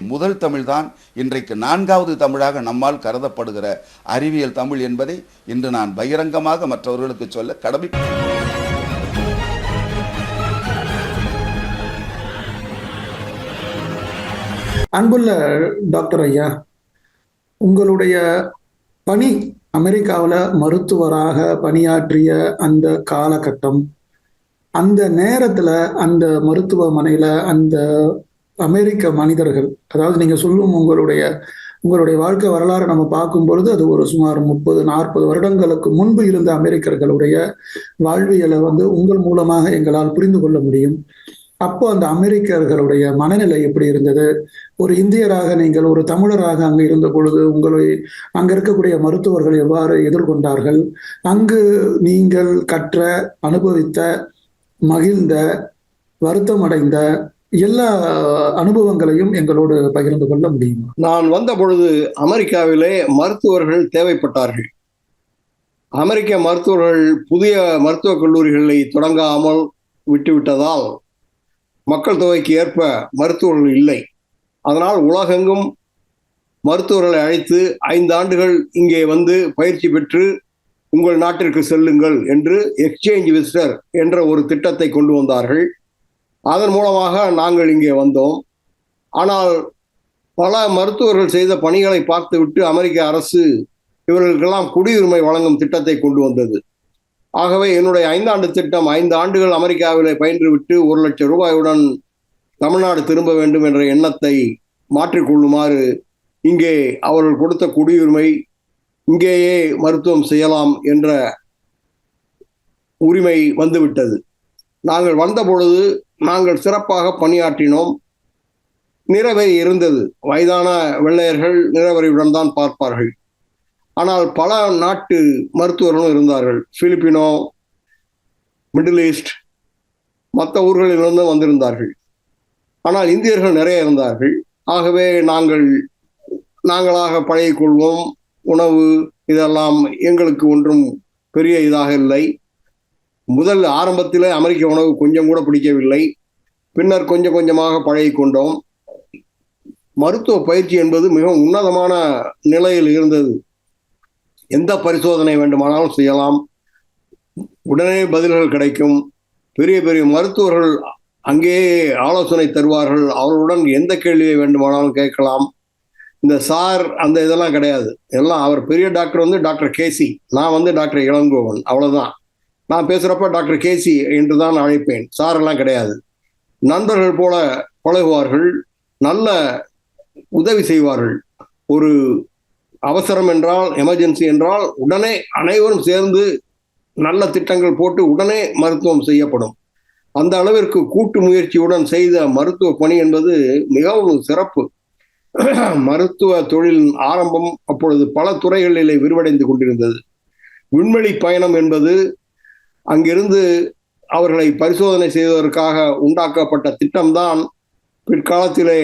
முதல் தமிழ்தான் இன்றைக்கு நான்காவது தமிழாக நம்மால் கருதப்படுகிற அறிவியல் தமிழ் என்பதை இன்று நான் பகிரங்கமாக மற்றவர்களுக்கு சொல்ல கடமை அன்புள்ள டாக்டர் ஐயா உங்களுடைய பணி அமெரிக்காவில் மருத்துவராக பணியாற்றிய அந்த காலகட்டம் அந்த நேரத்தில் அந்த மருத்துவமனையில் அந்த அமெரிக்க மனிதர்கள் அதாவது நீங்கள் சொல்லும் உங்களுடைய உங்களுடைய வாழ்க்கை வரலாறு நம்ம பார்க்கும் பொழுது அது ஒரு சுமார் முப்பது நாற்பது வருடங்களுக்கு முன்பு இருந்த அமெரிக்கர்களுடைய வாழ்வியலை வந்து உங்கள் மூலமாக எங்களால் புரிந்து கொள்ள முடியும். அப்போ அந்த அமெரிக்கர்களுடைய மனநிலை எப்படி இருந்தது? ஒரு இந்தியராக நீங்கள் ஒரு தமிழராக அங்கு இருந்த பொழுது உங்களை அங்க இருக்கக்கூடிய மருத்துவர்கள் எவ்வாறு எதிர்கொண்டார்கள்? அங்கு நீங்கள் கற்ற அனுபவித்த மகிழ்ந்த வருத்தமடைந்த எல்லா அனுபவங்களையும் எங்களோடு பகிர்ந்து கொள்ள முடியுமா? நான் வந்த பொழுது அமெரிக்காவிலே மருத்துவர்கள் தேவைப்பட்டார்கள். அமெரிக்க மருத்துவர்கள் புதிய மருத்துவக் கல்லூரிகளை தொடங்காமல் விட்டுவிட்டதால் மக்கள் தொகைக்கு ஏற்ப மருத்துவர்கள் இல்லை. அதனால் உலகெங்கும் மருத்துவர்களை அழைத்து ஐந்து ஆண்டுகள் இங்கே வந்து பயிற்சி பெற்று உங்கள் நாட்டிற்கு செல்லுங்கள் என்று எக்ஸ்சேஞ்ச் விசிட்டர் என்ற ஒரு திட்டத்தை கொண்டு வந்தார்கள். அதன் மூலமாக நாங்கள் இங்கே வந்தோம். ஆனால் பல மருத்துவர்கள் செய்த பணிகளை பார்த்துவிட்டு அமெரிக்க அரசு இவர்களுக்கெல்லாம் குடியுரிமை வழங்கும் திட்டத்தை கொண்டு வந்தது. ஆகவே என்னுடைய ஐந்தாண்டு திட்டம் ஐந்து ஆண்டுகள் அமெரிக்காவில் பயின்றுவிட்டு ஒரு லட்சம் ரூபாயுடன் தமிழ்நாடு திரும்ப வேண்டும் என்ற எண்ணத்தை மாற்றிக்கொள்ளுமாறு இங்கே அவர்கள் கொடுத்த குடியுரிமை இங்கேயே மருத்துவம் செய்யலாம் என்ற உரிமை வந்துவிட்டது. நாங்கள் வந்த பொழுது நாங்கள் சிறப்பாக பணியாற்றினோம். நிறவை இருந்தது. வயதான வெள்ளையர்கள் நிறவரையுடன் தான் பார்ப்பார்கள். ஆனால் பல நாட்டு மருத்துவர்களும் இருந்தார்கள். பிலிப்பினோ மிடில் ஈஸ்ட் மற்ற ஊர்களிலிருந்து வந்திருந்தார்கள். ஆனால் இந்தியர்கள் நிறைய இருந்தார்கள். ஆகவே நாங்கள் நாங்களாக பழகிக்கொள்வோம். உணவு இதெல்லாம் எங்களுக்கு ஒன்றும் பெரிய இதாக இல்லை. முதல் ஆரம்பத்தில் அமெரிக்க உணவு கொஞ்சம் கூட பிடிக்கவில்லை. பின்னர் கொஞ்சம் கொஞ்சமாக பழகிக்கொண்டோம். மருத்துவ பயிற்சி என்பது மிகவும் உன்னதமான நிலையில் இருந்தது. எந்த பரிசோதனை வேண்டுமானாலும் செய்யலாம். உடனே பதில்கள் கிடைக்கும். பெரிய பெரிய மருத்துவர்கள் அங்கேயே ஆலோசனை தருவார்கள். அவர்களுடன் எந்த கேள்வியை வேண்டுமானாலும் கேட்கலாம். இந்த சார் அந்த இதெல்லாம் கிடையாது. எல்லாம் அவர் பெரிய டாக்டர் வந்து டாக்டர் கேசி நான் வந்து டாக்டர் இளங்கோவன். அவ்வளோதான் நான் பேசுகிறப்ப டாக்டர் கேசி என்று தான் அழைப்பேன். சாரெல்லாம் கிடையாது. நண்பர்கள் போல பழகுவார்கள். நல்ல உதவி செய்வார்கள். ஒரு அவசரம் என்றால் எமர்ஜென்சி என்றால் உடனே அனைவரும் சேர்ந்து நல்ல திட்டங்கள் போட்டு உடனே மருத்துவம் செய்யப்படும். அந்த அளவிற்கு கூட்டு முயற்சியுடன் செய்த மருத்துவ பணி என்பது மிகவும் சிறப்பு. மருத்துவ தொழிலின் ஆரம்பம் அப்பொழுது பல துறைகளிலே விரிவடைந்து கொண்டிருந்தது. விண்வெளி பயணம் என்பது அங்கிருந்து அவர்களை பரிசோதனை செய்வதற்காக உண்டாக்கப்பட்ட திட்டம்தான் பிற்காலத்திலே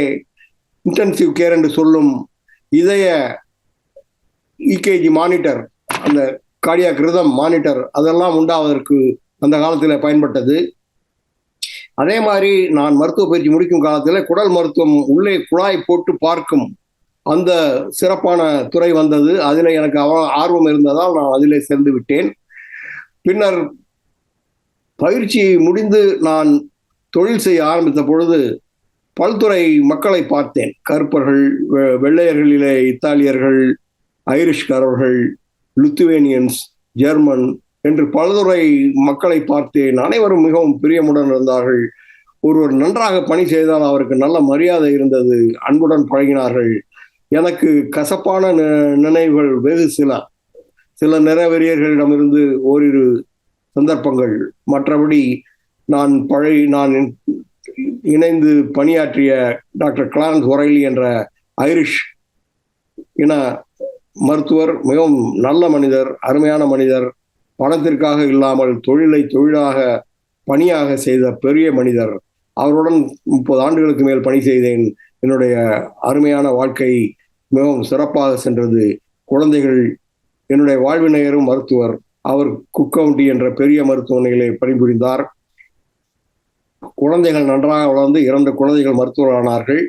இன்டென்சிவ் கேர் என்று சொல்லும் இதய இகேஜி மானிட்டர் அந்த கார்டியா கிருதம் மானிட்டர் அதெல்லாம் உண்டாவதற்கு அந்த காலத்தில் பயன்பட்டது. அதே மாதிரி நான் மருத்துவ பயிற்சி முடிக்கும் காலத்தில் குடல் மருத்துவம் உள்ளே குழாய் போட்டு பார்க்கும் அந்த சிறப்பான துறை வந்தது. அதில் எனக்கு ஆர்வம் இருந்ததால் நான் அதிலே சேர்ந்து விட்டேன். பின்னர் பயிற்சி முடிந்து நான் தொழில் செய்ய ஆரம்பித்த பொழுது பல்துறை மக்களை பார்த்தேன். கருப்பர்கள் வெள்ளையர்களிலே இத்தாலியர்கள் ஐரிஷ்காரர்கள் லுத்துவேனியன்ஸ் ஜெர்மன் என்று பலதுறை மக்களை பார்த்தேன். அனைவரும் மிகவும் பிரியமுடன் இருந்தார்கள். ஒருவர் நன்றாக பணி செய்தால் அவருக்கு நல்ல மரியாதை இருந்தது. அன்புடன் பழகினார்கள். எனக்கு கசப்பான நினைவுகள் வெகு சில. சில நிறைவெறியர்களிடமிருந்து ஓரிரு சந்தர்ப்பங்கள். மற்றபடி நான் பழைய நான் இணைந்து பணியாற்றிய டாக்டர் கிளாரன்ஸ் ஒரைலி என்ற ஐரிஷ் இன மருத்துவர் மிகவும் நல்ல மனிதர் அருமையான மனிதர் பணத்திற்காக இல்லாமல் தொழிலை தொழிலாக பணியாக செய்த பெரிய மனிதர். அவருடன் முப்பது ஆண்டுகளுக்கு மேல் பணி செய்தேன். என்னுடைய அருமையான வாழ்க்கை மிகவும் சிறப்பாக சென்றது. குழந்தைகள் என்னுடைய வாழ்வினையரும் மருத்துவர். அவர் குக்கவுண்டி என்ற பெரிய மருத்துவமனையிலே பணிபுரிந்தார். குழந்தைகள் நன்றாக வளர்ந்து இரண்டு குழந்தைகள் மருத்துவரானார்கள்.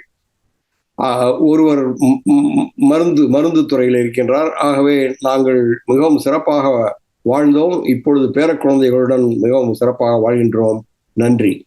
ஒருவர் மருந்து மருந்து துறையில் இருக்கின்றார். ஆகவே நாங்கள் மிகவும் சிறப்பாக வாழ்ந்தோம். இப்பொழுது பேரக்குழந்தைகளுடன் மிகவும் சிறப்பாக வாழ்கின்றோம். நன்றி.